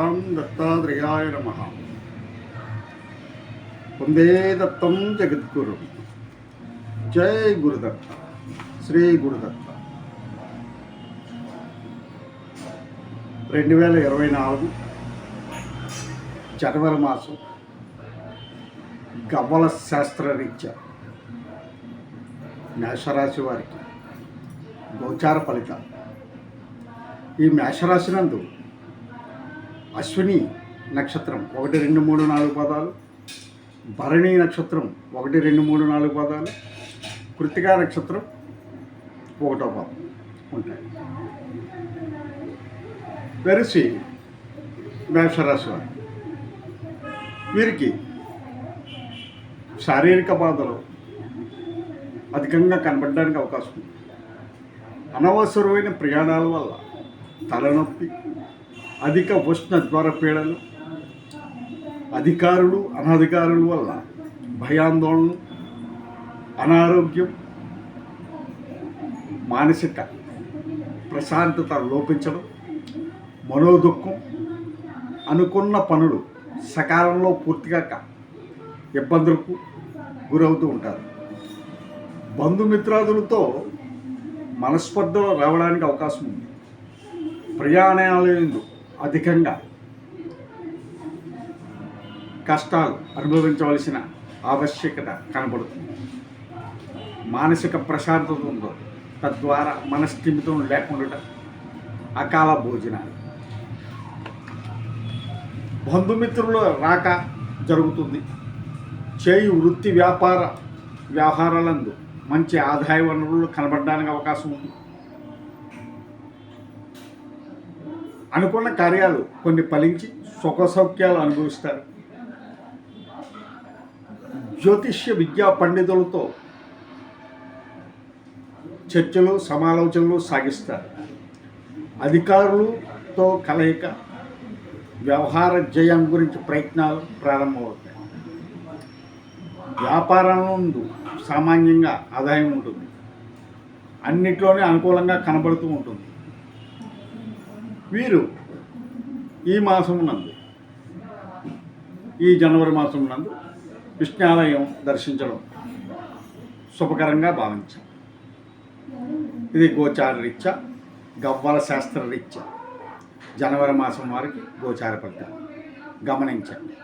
శ్రీమాం దత్తాత్రేయాయ నమ. వందే దత్తం జగద్గురు. జై గురుదత్త. శ్రీ గురుదత్త. రెండు వేల ఇరవై నాలుగు జనవరి మాసం గవ్వల శాస్త్రరీత్యా మేషరాశి వారికి గోచార ఫలితాలు. ఈ మేషరాశి నందు అశ్విని నక్షత్రం ఒకటి రెండు మూడు నాలుగు పదాలు. భరణి నక్షత్రం ఒకటి రెండు మూడు నాలుగు పదాలు. కృతికా నక్షత్రం ఒకటో పదం ఉంటాయి. వెరసి మేషరాశి వారు. వీరికి శారీరక బాధలు అధికంగా కనబడడానికి అవకాశం ఉంది. అనవసరమైన ప్రయాణాల వల్ల తలనొప్పి అధిక ఉష్ణ జ్వరపీడలు అధికారులు అనధికారుల వల్ల భయాందోళన అనారోగ్యం మానసిక ప్రశాంతత లోపించడం మనోదుఖం అనుకున్న పనులు సకాలంలో పూర్తిగా ఇబ్బందులకు గురవుతూ ఉంటారు. బంధుమిత్రాదులతో మనస్పర్ధలు రావడానికి అవకాశం ఉంది. ప్రయాణాలందు అధికంగా కష్టాలు అనుభవించవలసిన ఆవశ్యకత కనబడుతుంది. మానసిక ప్రశాంతత ఉందో తద్వారా మనస్థిమితం లేకుండా అకాల భోజనాలు. బంధుమిత్రులు రాక జరుగుతుంది. చేయి వృత్తి వ్యాపార వ్యవహారాలందు మంచి ఆదాయ వనరులు కనబడడానికి అవకాశం ఉంది. అనుకున్న కార్యాలు కొన్ని ఫలించి సుఖ సౌఖ్యాలు అనుభవిస్తారు. జ్యోతిష్య విద్యా పండితులతో చర్చలు సమాలోచనలు సాగిస్తారు. అధికారులతో కలయిక వ్యవహార జయం గురించి ప్రయత్నాలు ప్రారంభమవుతాయి. వ్యాపారం నుండి సామాన్యంగా ఆదాయం ఉంటుంది. అన్నిట్లోనే అనుకూలంగా కనబడుతూ ఉంటుంది. వీరు ఈ మాసం నందు ఈ జనవరి మాసం నందు విష్ణాలయం దర్శించడం శుభకరంగా భావించాం. ఇది గోచార రీత్యా గవ్వల శాస్త్ర రీత్యా జనవరి మాసం వారికి గోచార ఫలితాలు గమనించండి.